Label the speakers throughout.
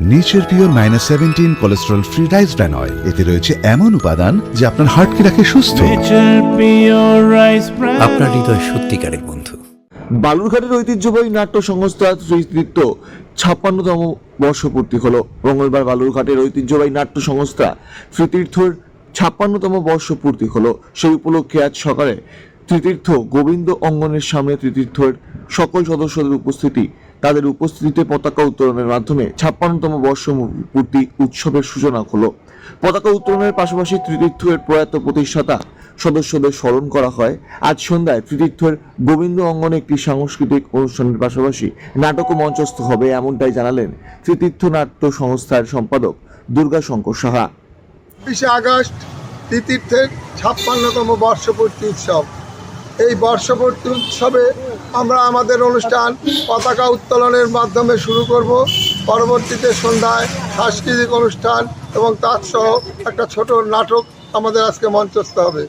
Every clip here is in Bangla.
Speaker 1: Nature pure minus seventeen cholesterol free rice bran oil এতে রয়েছে এমন উপাদান যা আপনার হার্টকে রাখে সুস্থ.
Speaker 2: আপনার হৃদয় সত্যিকারের বন্ধু।
Speaker 3: বালুরঘাটের ঐতিহ্যবাহী নাট্য সংস্থা শ্রীতৃত্ব ছাপ্পান্নতম বর্ষপূর্তি হলো মঙ্গলবার বালুরঘাটের ঐতিহ্যবাহী নাট্য সংস্থা শ্রীতীর্থর ছাপ্পান্নতম বর্ষপূর্তি হলো। সেই উপলক্ষে আজ সকালে তৃতীর্থ গোবিন্দ অঙ্গনের সামনে তৃতীর্থের সকল সদস্যদের উপস্থিতি তাদের উপস্থিতিতে পতাকা উত্তোলনের মাধ্যমে ছাপ্পান্নতম বর্ষ পূর্তি উৎসবের সূচনা হলো। পতাকা উত্তোলনের পাশাপাশি তৃতীর্থের প্রয়াত প্রতিষ্ঠাতা সদস্যদের স্মরণ করা হয়। আজ সন্ধ্যায় তৃতীর্থের গোবিন্দ অঙ্গনে একটি সাংস্কৃতিক অনুষ্ঠানের পাশাপাশি নাটকও মঞ্চস্থ হবে এমনটাই জানালেন তৃতীর্থ নাট্য সংস্থার সম্পাদক দুর্গা শঙ্কর সাহা।
Speaker 4: বিশে আগস্ট তিতীর্থের ছাপ্পান্নতম বর্ষপূর্তি উৎসব। এই বর্ষপূর্তি উৎসবে আমরা আমাদের অনুষ্ঠান পতাকা উত্তোলনের মাধ্যমে শুরু করব। পরবর্তীতে সন্ধ্যায় সাংস্কৃতিক অনুষ্ঠান এবং তার সহ একটা ছোট নাটক আমাদের আজকে মঞ্চস্থ হবে।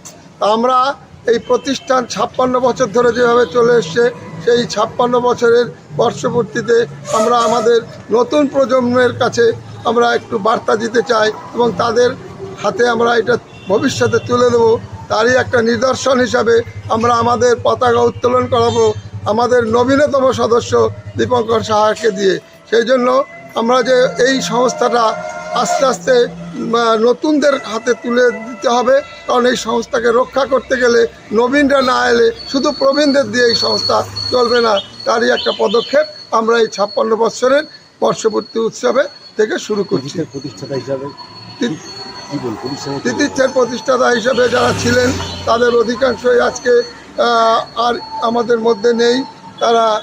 Speaker 4: আমরা এই প্রতিষ্ঠান ছাপ্পান্ন বছর ধরে যেভাবে চলে এসছে, সেই ছাপ্পান্ন বছরের বর্ষপূর্তিতে আমরা আমাদের নতুন প্রজন্মের কাছে আমরা একটু বার্তা দিতে চাই এবং তাদের হাতে আমরা এটা ভবিষ্যতে তুলে দেবো। তারই একটা নিদর্শন হিসাবে আমরা আমাদের পতাকা উত্তোলন করাবো আমাদের নবীনতম সদস্য দীপঙ্কর সাহাকে দিয়ে। সেই জন্য আমরা যে এই সংস্থাটা আস্তে আস্তে নতুনদের হাতে তুলে দিতে হবে কারণ এই সংস্থাকে রক্ষা করতে গেলে নবীনরা না এলে শুধু প্রবীণদের দিয়ে এই সংস্থা চলবে না। তারই একটা পদক্ষেপ আমরা এই ছাপ্পান্ন বছরের বর্ষপূর্তি উৎসবে থেকে শুরু করছি।
Speaker 5: প্রতিষ্ঠাতা হিসাবে?
Speaker 4: তিতিচ্ছের প্রতিষ্ঠাতা হিসেবে যারা ছিলেন, তাদের অধিকাংশই আজকে আর আমাদের মধ্যে নেই। তারা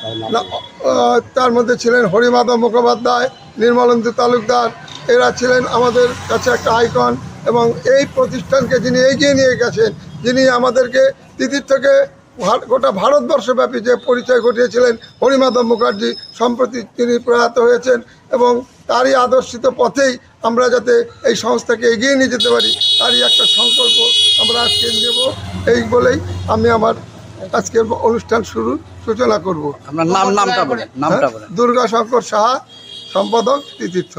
Speaker 4: তার মধ্যে ছিলেন হরিমাধব মুখোপাধ্যায় নির্মলেন্দু তালুকদার। এরা ছিলেন আমাদের কাছে একটা আইকন এবং এই প্রতিষ্ঠানকে যিনি এগিয়ে নিয়ে গেছেন, যিনি আমাদেরকে তিতির্থকে ভা- গোটা ভারতবর্ষব্যাপী যে পরিচয় ঘটিয়েছিলেন হরিমাধব মুখার্জি সম্প্রতি তিনি প্রয়াত হয়েছেন এবং তারই আদর্শিত পথেই আমরা যাতে এই সংস্থাকে এগিয়ে নিয়ে যেতে পারি তারই একটা সংকল্প আমরা আজকে নেব। এই বলেই আমি আমার আজকের অনুষ্ঠান শুরু সূচনা করব।
Speaker 2: আপনার নাম নামটা বলেন নামটা
Speaker 4: হ্যাঁ?
Speaker 2: বলেন।
Speaker 4: দুর্গা শঙ্কর সাহা সম্পাদক তিতীর্থ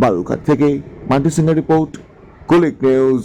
Speaker 3: বালুরঘাট থেকে মান্টি সিংহের রিপোর্ট কুলিক নিউজ।